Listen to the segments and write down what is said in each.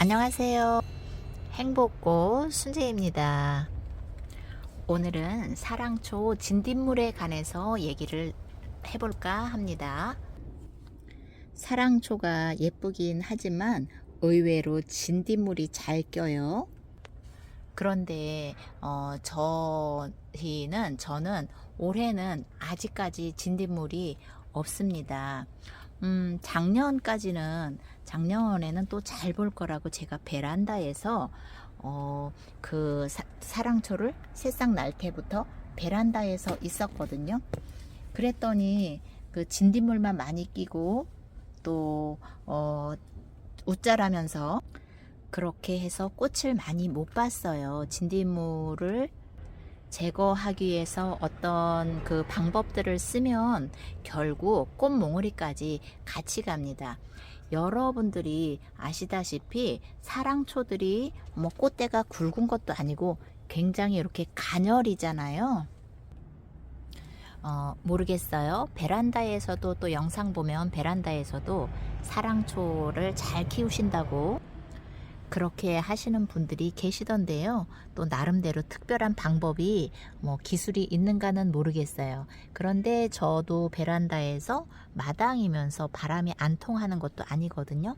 안녕하세요. 행복꽃 순재입니다. 오늘은 사랑초 진딧물에 관해서 얘기를 해볼까 합니다. 사랑초가 예쁘긴 하지만 의외로 진딧물이 잘 껴요. 그런데 어, 저희는 저는 올해는 아직까지 진딧물이 없습니다. 음, 작년까지는 작년에는 또 잘 볼 거라고 제가 베란다에서 어, 그 사, 사랑초를 새싹 날 때부터 베란다에서 있었거든요. 그랬더니 그 진딧물만 많이 끼고 또 어, 웃자라면서 그렇게 해서 꽃을 많이 못 봤어요. 진딧물을 제거하기 위해서 어떤 그 방법들을 쓰면 결국 꽃 몽우리까지 같이 갑니다. 여러분들이 아시다시피 사랑초들이 뭐 꽃대가 굵은 것도 아니고 굉장히 이렇게 가녀리잖아요. 어, 모르겠어요. 베란다에서도 또 영상 보면 베란다에서도 사랑초를 잘 키우신다고 그렇게 하시는 분들이 계시던데요. 또 나름대로 특별한 방법이 뭐 기술이 있는가는 모르겠어요. 그런데 저도 베란다에서 마당이면서 바람이 안 통하는 것도 아니거든요.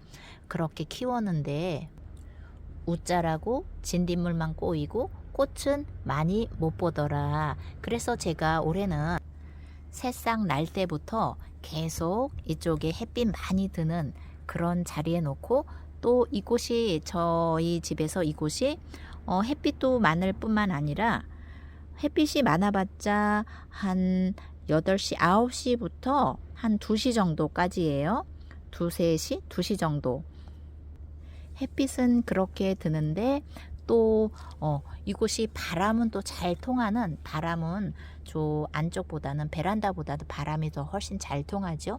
그렇게 키웠는데 웃자라고 진딧물만 꼬이고 꽃은 많이 못 보더라. 그래서 제가 올해는 새싹 날 때부터 계속 이쪽에 햇빛 많이 드는 그런 자리에 놓고 또 이곳이 저희 집에서 이곳이 어, 햇빛도 많을 뿐만 아니라 햇빛이 많아봤자 한 8시, 9시부터 한 2시 정도까지예요. 2, 3시, 2시 정도. 햇빛은 그렇게 드는데 또 어, 이곳이 바람은 또 잘 통하는 바람은 저 안쪽보다는 베란다보다도 바람이 더 훨씬 잘 통하죠.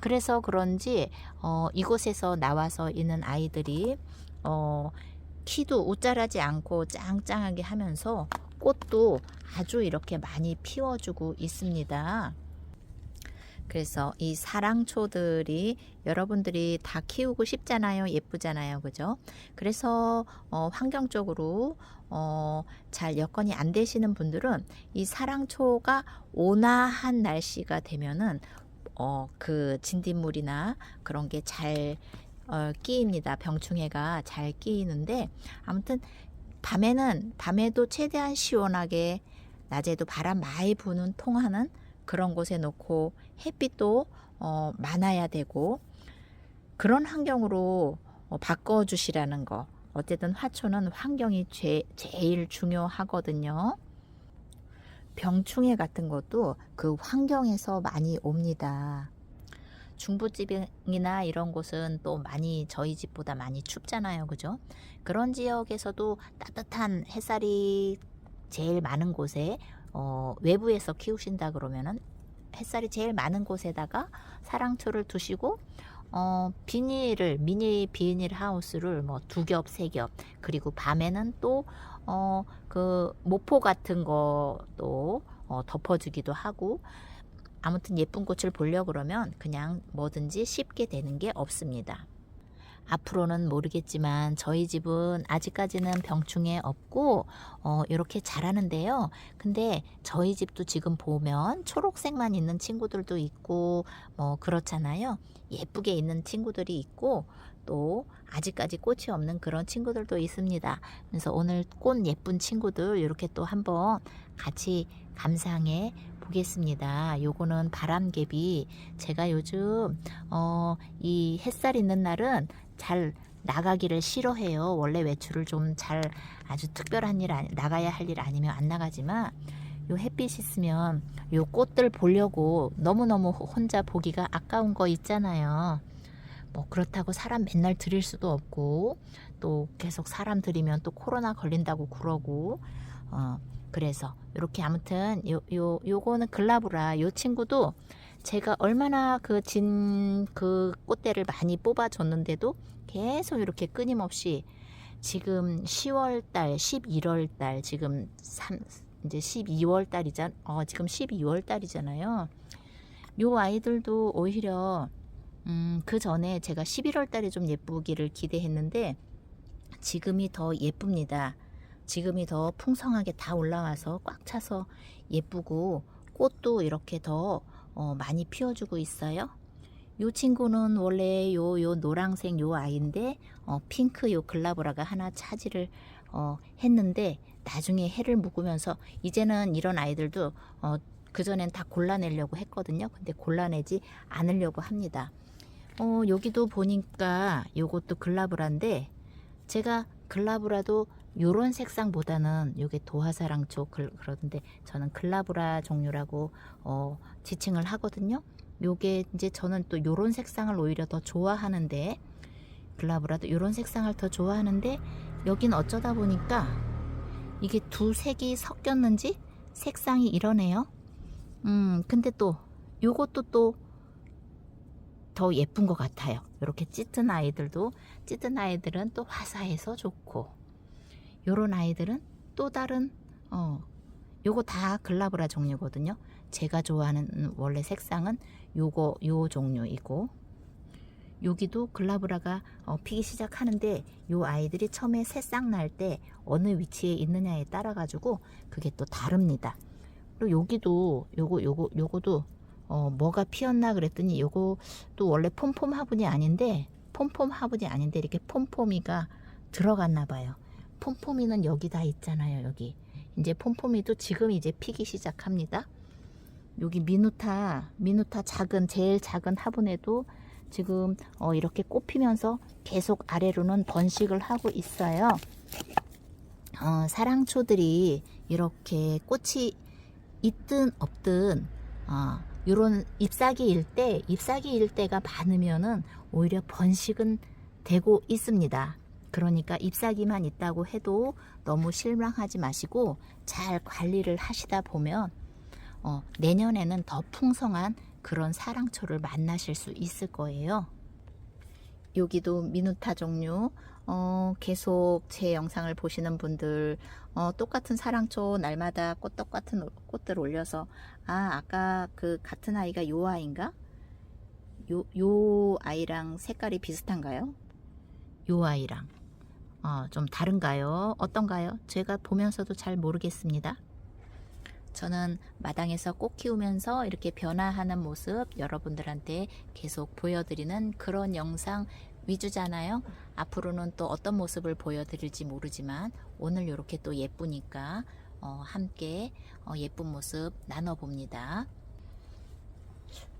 그래서 그런지 어, 이곳에서 나와서 있는 아이들이 어, 키도 우짜라지 않고 짱짱하게 하면서 꽃도 아주 이렇게 많이 피워주고 있습니다. 그래서 이 사랑초들이 여러분들이 다 키우고 싶잖아요. 예쁘잖아요. 그죠? 그래서 어, 환경적으로 어, 잘 여건이 안 되시는 분들은 이 사랑초가 온화한 날씨가 되면은 어, 그 진딧물이나 그런 게잘 어, 끼입니다. 병충해가 잘 끼이는데 아무튼 밤에는 밤에도 최대한 시원하게 낮에도 바람 많이 부는 통하는 그런 곳에 놓고 햇빛도 어, 많아야 되고 그런 환경으로 어, 바꿔 주시라는 거. 어쨌든 화초는 환경이 제, 제일 중요하거든요. 병충해 같은 것도 그 환경에서 많이 옵니다. 중부지방이나 이런 곳은 또 많이 저희 집보다 많이 춥잖아요. 그죠? 그런 지역에서도 따뜻한 햇살이 제일 많은 곳에 어, 외부에서 키우신다 그러면은 햇살이 제일 많은 곳에다가 사랑초를 두시고 어, 비닐을 미니 비닐 하우스를 뭐 두 겹, 세 겹, 그리고 밤에는 또 어, 그 모포 같은 것도 어, 덮어주기도 하고 아무튼 예쁜 꽃을 보려 그러면 그냥 뭐든지 쉽게 되는 게 없습니다. 앞으로는 모르겠지만 저희 집은 아직까지는 병충해 없고 어, 이렇게 자라는데요. 근데 저희 집도 지금 보면 초록색만 있는 친구들도 있고 뭐 그렇잖아요. 예쁘게 있는 친구들이 있고 또 아직까지 꽃이 없는 그런 친구들도 있습니다. 그래서 오늘 꽃 예쁜 친구들 이렇게 또 한번 같이 감상해 보겠습니다. 요거는 바람개비. 제가 요즘 어, 이 햇살 있는 날은 잘 나가기를 싫어해요. 원래 외출을 좀 잘 아주 특별한 일 나가야 할 일 아니면 안 나가지만 요 햇빛 있으면 요 꽃들 보려고 너무너무 혼자 보기가 아까운 거 있잖아요. 뭐 그렇다고 사람 맨날 들일 수도 없고 또 계속 사람 들이면 또 코로나 걸린다고 그러고 어 그래서 이렇게 아무튼 요 요 요거는 글라브라 요 친구도 제가 얼마나 그진그 꽃대를 많이 뽑아줬는데도 계속 이렇게 끊임없이 지금 10월 달, 11월 달, 지금 3, 이제 12월 달이잖, 어, 지금 12월 달이잖아요. 요 아이들도 오히려, 음, 그 전에 제가 11월 달에 좀 예쁘기를 기대했는데, 지금이 더 예쁩니다. 지금이 더 풍성하게 다 올라와서 꽉 차서 예쁘고 꽃도 이렇게 더 어, 많이 피워주고 있어요. 요 친구는 원래 요, 요 노랑색 요 아이인데 어, 핑크 요 글라브라가 하나 차지를 어, 했는데 나중에 해를 묵으면서 이제는 이런 아이들도 어, 그전엔 다 골라내려고 했거든요. 근데 골라내지 않으려고 합니다. 어, 여기도 보니까 요것도 글라브라인데 제가 글라브라도 요런 색상보다는 요게 도화사랑초 글- 그러던데 저는 글라브라 종류라고 어, 지칭을 하거든요. 요게 이제 저는 또 요런 색상을 오히려 더 좋아하는데 글라브라도 요런 색상을 더 좋아하는데 여긴 어쩌다 보니까 이게 두 색이 섞였는지 색상이 이러네요. 음, 근데 또 요것도 또 더 예쁜 것 같아요. 이렇게 짙은 아이들도 짙은 아이들은 또 화사해서 좋고 요런 아이들은 또 다른 어 요거 다 글라브라 종류거든요. 제가 좋아하는 원래 색상은 요거 요 종류이고 여기도 글라브라가 어, 피기 시작하는데 요 아이들이 처음에 새싹 날 때 어느 위치에 있느냐에 따라 가지고 그게 또 다릅니다. 그리고 여기도 요거 요거 요거도 어, 뭐가 피었나 그랬더니 요거 또 원래 폼폼 화분이 아닌데 폼폼 화분이 아닌데 이렇게 폼폼이가 들어갔나 봐요. 폼폼이는 여기 다 있잖아요. 여기 이제 폼폼이도 지금 이제 피기 시작합니다. 여기 미누타 미누타 작은 제일 작은 화분에도 지금 어, 이렇게 꽃피면서 계속 아래로는 번식을 하고 있어요. 어, 사랑초들이 이렇게 꽃이 있든 없든 어, 이런 잎사귀일 때 잎사귀일 때가 많으면은 오히려 번식은 되고 있습니다. 그러니까 잎사귀만 있다고 해도 너무 실망하지 마시고 잘 관리를 하시다 보면 어, 내년에는 더 풍성한 그런 사랑초를 만나실 수 있을 거예요. 여기도 미누타 종류 어, 계속 제 영상을 보시는 분들 어, 똑같은 사랑초 날마다 꽃 똑같은 꽃들 올려서 아 아까 그 같은 아이가 요 아이인가? 요, 요 아이랑 색깔이 비슷한가요? 요 아이랑 어, 좀 다른가요? 어떤가요? 제가 보면서도 잘 모르겠습니다. 저는 마당에서 꽃 키우면서 이렇게 변화하는 모습 여러분들한테 계속 보여드리는 그런 영상 위주잖아요. 앞으로는 또 어떤 모습을 보여드릴지 모르지만 오늘 이렇게 또 예쁘니까 어, 함께 어, 예쁜 모습 나눠봅니다.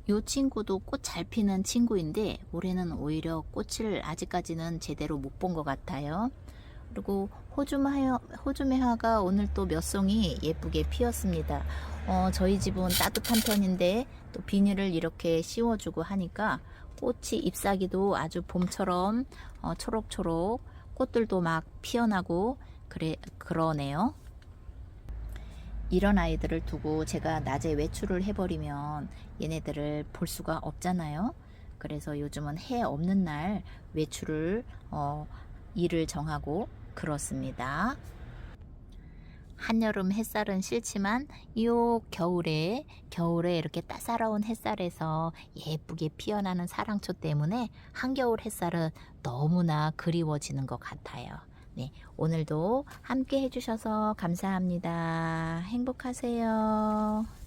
이 친구도 꽃 잘 피는 친구인데 올해는 오히려 꽃을 아직까지는 제대로 못 본 것 같아요. 그리고 호주매화, 호주매화가 오늘 또 몇 송이 예쁘게 피었습니다. 어, 저희 집은 따뜻한 편인데 또 비닐을 이렇게 씌워주고 하니까 꽃이 잎사귀도 아주 봄처럼 어, 초록초록 꽃들도 막 피어나고 그래 그러네요. 이런 아이들을 두고 제가 낮에 외출을 해버리면 얘네들을 볼 수가 없잖아요. 그래서 요즘은 해 없는 날 외출을 어, 일을 정하고 그렇습니다. 한여름 햇살은 싫지만 요 겨울에 겨울에 이렇게 따사로운 햇살에서 예쁘게 피어나는 사랑초 때문에 한겨울 햇살은 너무나 그리워지는 것 같아요. 네, 오늘도 함께 해주셔서 감사합니다. 행복하세요.